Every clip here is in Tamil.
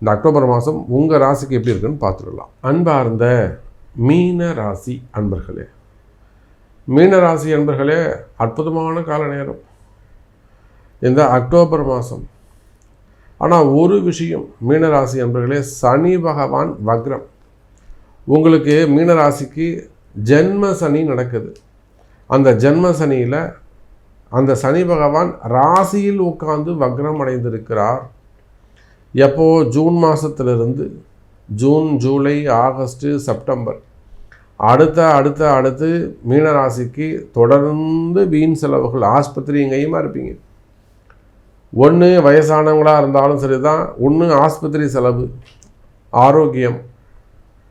இந்த அக்டோபர் மாதம் உங்கள் ராசிக்கு எப்படி இருக்குன்னு பார்த்துடலாம். அன்பார்ந்த மீன ராசி அன்பர்களே மீன ராசி அன்பர்களே அற்புதமான கால நேரம். இந்த அக்டோபர் மாதம் ஆனால் ஒரு விஷயம் மீனராசி அன்பர்களே சனி பகவான் வக்ரம். உங்களுக்கு மீனராசிக்கு ஜென்ம சனி நடக்குது. அந்த ஜென்ம சனியில் அந்த சனி பகவான் ராசியில் உட்கார்ந்து வக்ரம் அடைந்திருக்கிறார். எப்போ? ஜூன் மாதத்துலேருந்து ஜூன் ஜூலை ஆகஸ்ட்டு செப்டம்பர். அடுத்த அடுத்த அடுத்து மீனராசிக்கு தொடர்ந்து வீண் செலவுகள் ஆஸ்பத்திரி எங்கேயுமா இருப்பீங்க. ஒன்று வயசானவங்களாக இருந்தாலும் சரி தான் ஒன்று ஆஸ்பத்திரி செலவு ஆரோக்கியம்.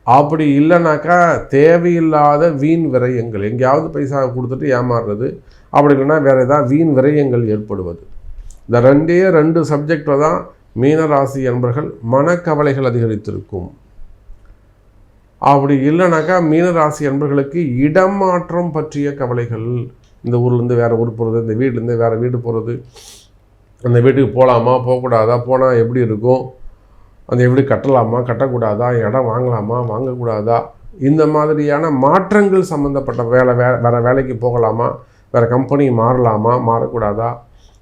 அப்படி இல்லைனாக்கா தேவையில்லாத வீண் விரயங்கள் எங்கேயாவது பைசா கொடுத்துட்டு ஏமாறுறது அப்படி இல்லைன்னா வேறு ஏதாவது வீண் விரயங்கள் ஏற்படுவது. இந்த ரெண்டே ரெண்டு சப்ஜெக்டில் தான் மீனராசி என்பர்கள் மனக்கவலைகள் அதிகரித்திருக்கும். அப்படி இல்லைனாக்கா மீனராசி என்பர்களுக்கு இடமாற்றம் பற்றிய கவலைகள். இந்த ஊர்லேருந்து வேறு ஊர் போகிறது இந்த வீட்டிலேருந்து வேறு வீடு போகிறது அந்த வீட்டுக்கு போகலாமா போகக்கூடாதா போனால் எப்படி இருக்கும் அந்த எப்படி கட்டலாமா கட்டக்கூடாதா இடம் வாங்கலாமா வாங்கக்கூடாதா இந்த மாதிரியான மாற்றங்கள் சம்மந்தப்பட்ட வேலை வே வேறு வேலைக்கு போகலாமா வேறு கம்பெனி மாறலாமா மாறக்கூடாதா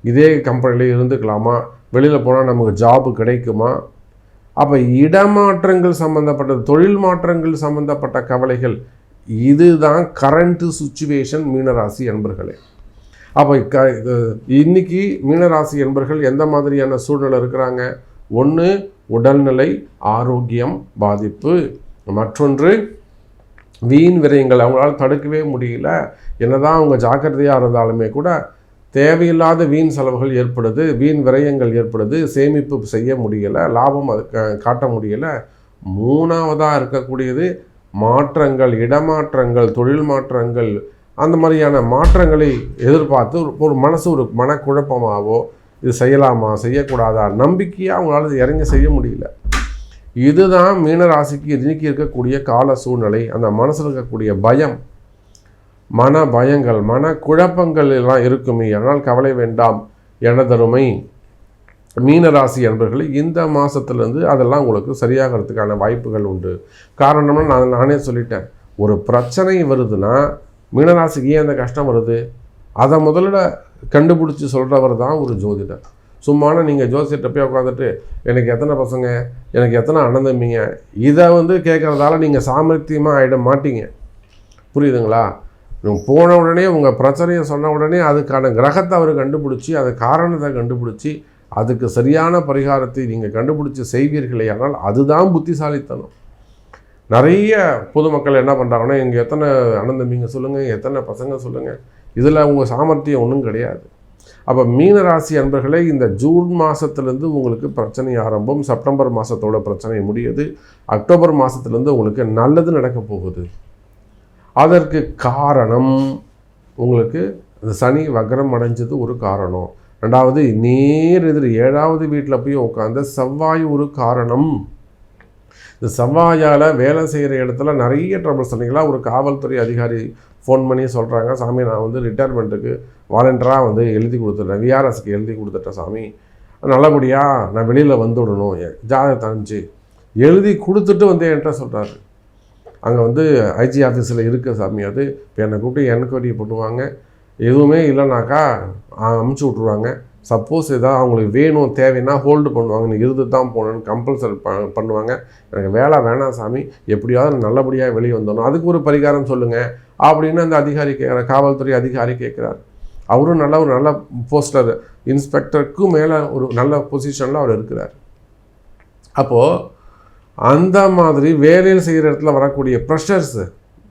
இதே கம்பெனிலே இருந்துக்கலாமா வெளியில் போனால் நமக்கு ஜாபு கிடைக்குமா? அப்போ இடமாற்றங்கள் சம்மந்தப்பட்ட தொழில் மாற்றங்கள் சம்மந்தப்பட்ட கவலைகள் இதுதான் கரண்ட்டு சுச்சுவேஷன் மீனராசி என்பர்களே அப்போ க இன்னைக்கு மீனராசி என்பர்கள் எந்த மாதிரியான சூழ்நிலை இருக்கிறாங்க? ஒன்று உடல்நிலை ஆரோக்கியம் பாதிப்பு. மற்றொன்று வீண் விரயங்கள். அவங்களால தடுக்கவே முடியல. என்னதான் அவங்க ஜாக்கிரதையாக இருந்தாலுமே கூட தேவையில்லாத வீண் செலவுகள் ஏற்படுது வீண் விரயங்கள் ஏற்படுது சேமிப்பு செய்ய முடியலை லாபம் அது காட்ட முடியலை. மூணாவதாக இருக்கக்கூடியது மாற்றங்கள் இடமாற்றங்கள் தொழில் மாற்றங்கள் அந்த மாதிரியான மாற்றங்களை எதிர்பார்த்து ஒரு மனசு ஒரு மனக்குழப்பமாகவோ இது செய்யலாமா செய்யக்கூடாதா நம்பிக்கையாக அவங்களால இறங்க செய்ய முடியல. இதுதான் மீனராசிக்கு இன்னைக்கு இருக்கக்கூடிய கால சூழ்நிலை. அந்த மனசில் இருக்கக்கூடிய பயம் மன பயங்கள் மன குழப்பங்கள் எல்லாம் இருக்குமே. ஆனால் கவலை வேண்டாம். எனதருமை மீனராசி என்பர்கள் இந்த மாதத்துலேருந்து அதெல்லாம் உங்களுக்கு சரியாகிறதுக்கான வாய்ப்புகள் உண்டு. காரணம்னா நான் நானே சொல்லிட்டேன். ஒரு பிரச்சனை வருதுன்னா மீனராசிக்கு ஏன் அந்த கஷ்டம் வருது? அதை முதல்ல கண்டுபிடிச்சி சொல்கிறவர் தான் ஒரு ஜோதிடர். சும்மான நீங்கள் ஜோசியர்கிட்ட போய் உட்காந்துட்டு எனக்கு எத்தனை பசங்க? எனக்கு எத்தனை அண்ணன் தம்பிங்க? இதை வந்து கேட்குறதால நீங்கள் சாமர்த்தியமாக ஆகிட மாட்டீங்க. புரியுதுங்களா? போன உடனே உங்கள் பிரச்சனையை சொன்ன உடனே அதுக்கான கிரகத்தை அவர் கண்டுபிடிச்சி அது காரணத்தை கண்டுபிடிச்சி அதுக்கு சரியான பரிகாரத்தை நீங்கள் கண்டுபிடிச்சி செய்வீர்களே ஆனால் அதுதான் புத்திசாலித்தனம். நிறைய பொதுமக்கள் என்ன பண்ணுறாங்கன்னா இங்கே எத்தனை அனந்தம்பிங்க சொல்லுங்கள் எத்தனை பசங்க சொல்லுங்கள் இதில் உங்கள் சாமர்த்தியம் ஒன்றும் கிடையாது. அப்போ மீனராசி அன்பர்களே இந்த ஜூன் மாதத்துலேருந்து உங்களுக்கு பிரச்சனை ஆரம்பம் செப்டம்பர் மாதத்தோட பிரச்சனை முடியுது. அக்டோபர் மாதத்துலேருந்து உங்களுக்கு நல்லது நடக்க போகுது. அதற்கு காரணம் உங்களுக்கு இந்த சனி வக்ரம் அடைஞ்சது ஒரு காரணம். ரெண்டாவது நேர் எதிர் ஏழாவது வீட்டில் போய் உட்காந்த செவ்வாய் ஒரு காரணம். இந்த செவ்வாயால் வேலை செய்கிற இடத்துல நிறைய ட்ரபிள்ஸ் சொன்னீங்களா ஒரு காவல்துறை அதிகாரி ஃபோன் பண்ணி சொல்கிறாங்க சாமி நான் வந்து ரிட்டையர்மெண்ட்டுக்கு வாலண்டராக வந்து எழுதி கொடுத்துட்றேன். விஆர்எஸ்க்கு எழுதி கொடுத்துட்டேன் சாமி. நல்லபடியாக நான் வெளியில் வந்துவிடணும் ஜாதகத்தை அனுப்பிச்சு எழுதி கொடுத்துட்டு வந்து என்கிட்ட சொல்கிறாரு அங்கே வந்து ஐஜி ஆஃபீஸில் இருக்க சாமி அது. இப்போ என்னை கூப்பிட்டு என்கொயரி பண்ணுவாங்க எதுவுமே இல்லைனாக்கா அமுச்சு விட்ருவாங்க சப்போஸ் எதாவது அவங்களுக்கு வேணும் தேவைன்னா ஹோல்டு பண்ணுவாங்க. நீ இருந்து தான் போகணுன்னு கம்பல்சரி ப பண்ணுவாங்க. எனக்கு வேலை வேணாம் சாமி. எப்படியாவது நல்லபடியாக வெளியே வந்தோம் அதுக்கு ஒரு பரிகாரம் சொல்லுங்கள் அப்படின்னு அந்த அதிகாரி கேட்குற காவல்துறை அதிகாரி கேட்குறாரு. அவரும் நல்ல ஒரு நல்ல போஸ்டர் இன்ஸ்பெக்டருக்கும் மேலே ஒரு நல்ல பொசிஷனில் அவர் இருக்கிறார். அப்போது அந்த மாதிரி வேலையில் செய்கிற இடத்துல வரக்கூடிய ப்ரெஷர்ஸு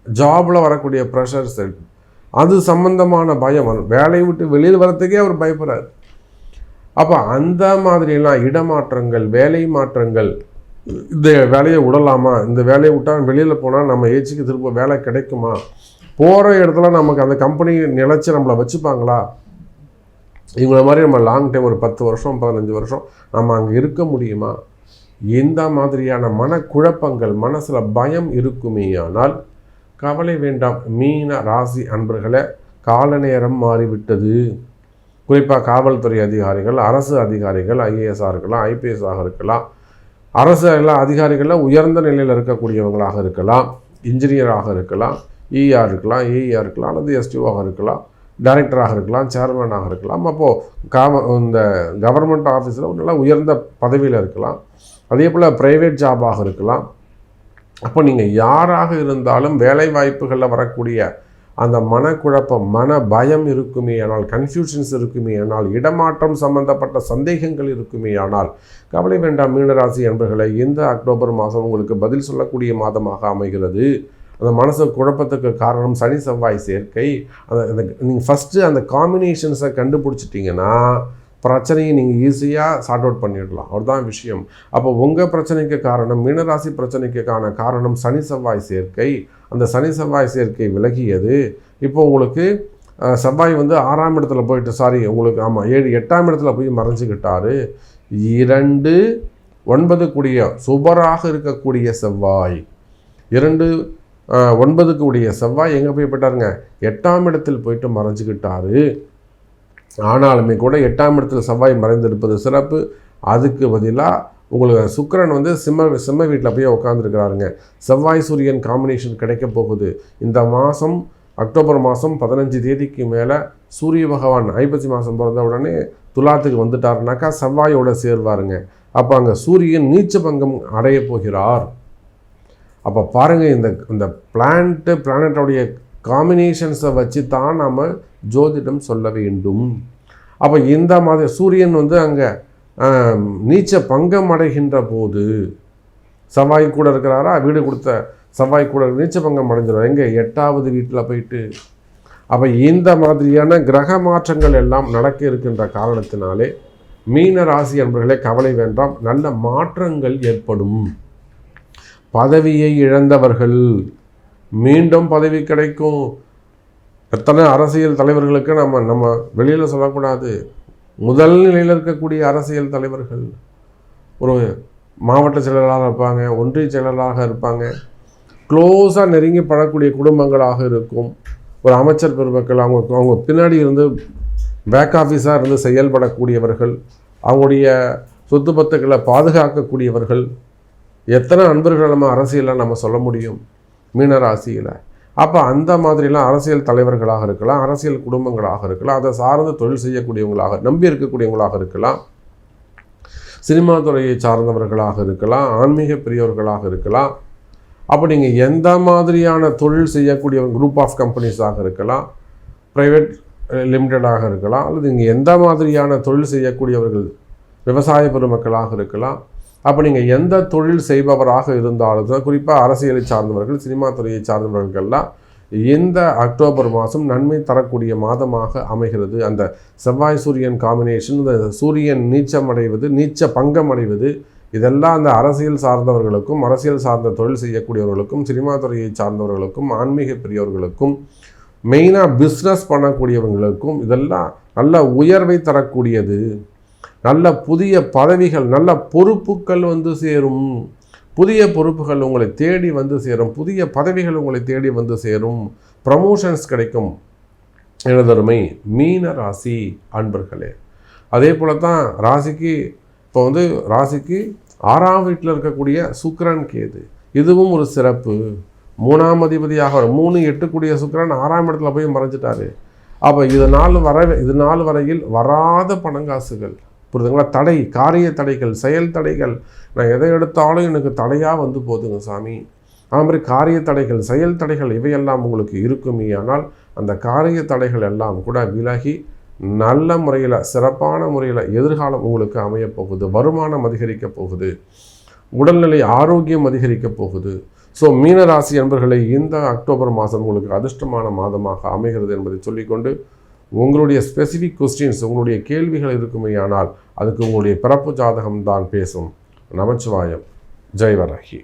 ஜாபில் வரக்கூடிய ப்ரெஷர்ஸு அது சம்மந்தமான பயம் வேலையை விட்டு வெளியில் வரத்துக்கே அவர் பயப்படுறார். அப்போ அந்த மாதிரிலாம் இடமாற்றங்கள் வேலை மாற்றங்கள் இந்த வேலையை விடலாமா? இந்த வேலையை விட்டால் வெளியில் போனால் நம்ம ஏச்சிக்கு திரும்ப வேலை கிடைக்குமா? போகிற இடத்துல நமக்கு அந்த கம்பெனி நிலச்சி நம்மளை வச்சுப்பாங்களா? இவங்கள மாதிரி நம்ம லாங் டைம் ஒரு பத்து வருஷம் பதினஞ்சு வருஷம் நம்ம அங்கே இருக்க முடியுமா? இந்த மாதிரியான மனக்குழப்பங்கள் மனசில் பயம் இருக்குமேயானால் கவலை வேண்டாம். மீன ராசி அன்பர்களை கால நேரம் மாறிவிட்டது. குறிப்பாக காவல்துறை அதிகாரிகள் அரசு அதிகாரிகள் ஐஏஎஸ்ஆக இருக்கலாம் ஐபிஎஸ்ஸாக இருக்கலாம். அரசு எல்லா அதிகாரிகளில் உயர்ந்த நிலையில் இருக்கக்கூடியவங்களாக இருக்கலாம். இன்ஜினியராக இருக்கலாம் இஆர் இருக்கலாம் ஏஇஆர் இருக்கலாம் அல்லது எஸ்டிஓவாக இருக்கலாம் டைரக்டராக இருக்கலாம் சேர்மனாக இருக்கலாம். அப்போது காவ இந்த கவர்மெண்ட் ஆஃபீஸில் ஒரு நல்ல உயர்ந்த பதவியில் இருக்கலாம். அதே போல் ப்ரைவேட் ஜாபாக இருக்கலாம். அப்போ நீங்கள் யாராக இருந்தாலும் வேலை வாய்ப்புகளில் வரக்கூடிய அந்த மனக்குழப்பம் மன பயம் இருக்குமே ஆனால் கன்ஃபியூஷன்ஸ் இருக்குமே ஆனால் இடமாற்றம் சம்பந்தப்பட்ட சந்தேகங்கள் இருக்குமே ஆனால் கவலை வேண்டாம் மீனராசி என்பர்களை இந்த அக்டோபர் மாதம் உங்களுக்கு பதில் சொல்லக்கூடிய மாதமாக அமைகிறது. அந்த மனசு குழப்பத்துக்கு காரணம் சனி செவ்வாய் சேர்க்கை. அந்த நீங்கள் ஃபஸ்ட்டு அந்த காம்பினேஷன்ஸை கண்டுபிடிச்சிட்டிங்கன்னா பிரச்சனையை நீங்கள் ஈஸியாக சார்ட் அவுட் பண்ணிடலாம். தான் விஷயம். அப்போ உங்கள் பிரச்சனைக்கு காரணம் மீனராசி பிரச்சனைக்கான காரணம் சனி செவ்வாய் சேர்க்கை. அந்த சனி செவ்வாய் சேர்க்கை விலகியது. இப்போ உங்களுக்கு செவ்வாய் வந்து ஆறாம் இடத்துல போயிட்டு சாரி உங்களுக்கு ஆமாம் ஏழு எட்டாம் இடத்துல போய் மறைஞ்சிக்கிட்டாரு. இரண்டு ஒன்பது கூடிய சுபராக இருக்கக்கூடிய செவ்வாய். இரண்டு ஒன்பதுக்கு உடைய செவ்வாய் எங்கே போய் போயிட்டாருங்க? எட்டாம் இடத்தில் போயிட்டு மறைஞ்சிக்கிட்டாரு. ஆனாலுமே கூட எட்டாம் இடத்தில் செவ்வாய் மறைந்திருப்பது சிறப்பு. அதுக்கு பதிலாக உங்களுக்கு சுக்கிரன் வந்து சிம்ம சிம்ம வீட்டில் போய் உட்காந்துருக்கிறாருங்க செவ்வாய் சூரியன் காம்பினேஷன் கிடைக்க போகுது. இந்த மாதம் அக்டோபர் மாதம் பதினஞ்சு தேதிக்கு மேலே சூரிய பகவான் ஐப்பசி மாதம் பிறந்த உடனே துலாத்துக்கு வந்துட்டாருனாக்கா செவ்வாயோட சேர்வாருங்க. அப்போ அங்கே சூரியன் நீச்ச பங்கம் அடைய போகிறார். அப்போ பாருங்கள் இந்த இந்த பிளான்ட்டு பிளானட்டோடைய காம்பினேஷன்ஸை வச்சு தான் நாம் ஜோதிடம் சொல்ல வேண்டும். அப்போ இந்த மாதிரி சூரியன் வந்து அங்கே நீச்ச பங்கம் அடைகின்ற போது செவ்வாய் கூட இருக்கிறாரா? வீடு கொடுத்த செவ்வாய் கூட நீச்ச பங்கம் அடைஞ்சிடும் எங்கே? எட்டாவது வீட்டில் போயிட்டு. அப்போ இந்த மாதிரியான கிரக மாற்றங்கள் எல்லாம் நடக்க இருக்கின்ற காரணத்தினாலே மீன ராசி என்பர்களே கவலை வேண்டாம். நல்ல மாற்றங்கள் ஏற்படும். பதவியை இழந்தவர்கள் மீண்டும் பதவி கிடைக்கும். எத்தனை அரசியல் தலைவர்களுக்கு நம்ம நம்ம வெளியில் சொல்லக்கூடாது. முதல் நிலையில் இருக்கக்கூடிய அரசியல் தலைவர்கள் ஒரு மாவட்ட செயலராக இருப்பாங்க ஒன்றிய செயலராக இருப்பாங்க. க்ளோஸாக நெருங்கி படக்கூடிய குடும்பங்களாக இருக்கும். ஒரு அமைச்சர் பெருமக்கள் அவங்க அவங்க பின்னாடி இருந்து பேக் ஆஃபீஸாக இருந்து செயல்படக்கூடியவர்கள் அவங்களுடைய சொத்து பத்துக்களை பாதுகாக்கக்கூடியவர்கள். எத்தனை அன்பர்கள் நம்ம அரசியலில் நம்ம சொல்ல முடியும்? மீனராசியில். அப்போ அந்த மாதிரிலாம் அரசியல் தலைவர்களாக இருக்கலாம் அரசியல் குடும்பங்களாக இருக்கலாம் அதை சார்ந்து தொழில் செய்யக்கூடியவங்களாக நம்பி இருக்கக்கூடியவங்களாக இருக்கலாம். சினிமா துறையை சார்ந்தவர்களாக இருக்கலாம் ஆன்மீக பெரியவர்களாக இருக்கலாம். அப்போ நீங்கள் எந்த மாதிரியான தொழில் செய்யக்கூடிய குரூப் ஆஃப் கம்பெனிஸாக இருக்கலாம் ப்ரைவேட் லிமிட்டடாக இருக்கலாம் அல்லது இங்கே எந்த மாதிரியான தொழில் செய்யக்கூடியவர்கள் விவசாய பெருமக்களாக இருக்கலாம் அப்போ நீங்கள் எந்த தொழில் செய்பவராக இருந்தாலும் குறிப்பாக அரசியலை சார்ந்தவர்கள் சினிமா துறையை சார்ந்தவர்கள்லாம் இந்த அக்டோபர் மாதம் நன்மை தரக்கூடிய மாதமாக அமைகிறது. அந்த செவ்வாய் சூரியன் காம்பினேஷன் இந்த சூரியன் நீச்சம் அடைவது நீச்ச பங்கம் அடைவது இதெல்லாம் அந்த அரசியல் சார்ந்தவர்களுக்கும் அரசியல் சார்ந்த தொழில் செய்யக்கூடியவர்களுக்கும் சினிமா துறையை சார்ந்தவர்களுக்கும் ஆன்மீக பெரியவர்களுக்கும் மெயினாக பிஸ்னஸ் பண்ணக்கூடியவங்களுக்கும் இதெல்லாம் நல்ல உயர்வை தரக்கூடியது. நல்ல புதிய பதவிகள் நல்ல பொறுப்புகள் வந்து சேரும். புதிய பொறுப்புகள் உங்களை தேடி வந்து சேரும். புதிய பதவிகள் உங்களை தேடி வந்து சேரும். ப்ரமோஷன்ஸ் கிடைக்கும். எனதருமை மீன ராசி அன்பர்களே. அதே போல தான் ராசிக்கு இப்போ வந்து ராசிக்கு ஆறாம் வீட்டில் இருக்கக்கூடிய சுக்கரன் கேது. இதுவும் ஒரு சிறப்பு. மூணாம் அதிபதியாக மூணு எட்டுக்கூடிய சுக்கரன் ஆறாம் இடத்துல போய் மறைஞ்சிட்டாரு. அப்போ இது நாள் வர இது நாள் வரையில் வராத பணங்காசுகள். புரியுதுங்களா? தடை காரிய தடைகள் செயல் தடைகள். நான் எதை எடுத்தாலும் எனக்கு தடையாக வந்து போகுதுங்க சாமி. அது மாதிரி காரிய தடைகள் செயல் தடைகள் இவையெல்லாம் உங்களுக்கு இருக்குமே ஆனால் அந்த காரிய தடைகள் எல்லாம் கூட விலகி நல்ல முறையில் சிறப்பான முறையில் எதிர்காலம் உங்களுக்கு அமையப் போகுது வருமானம் அதிகரிக்க போகுது உடல்நிலை ஆரோக்கியம் அதிகரிக்க போகுது. ஸோ மீனராசி என்பர்களை இந்த அக்டோபர் மாதம் உங்களுக்கு அதிர்ஷ்டமான மாதமாக அமைகிறது என்பதை சொல்லிக்கொண்டு உங்களுடைய ஸ்பெசிஃபிக் கொஸ்டின்ஸ் உங்களுடைய கேள்விகள் இருக்குமையானால் அதுக்கு உங்களுடைய பிறப்பு ஜாதகம் தான் பேசும். நமச்சிவாயம். ஜெய்வரகி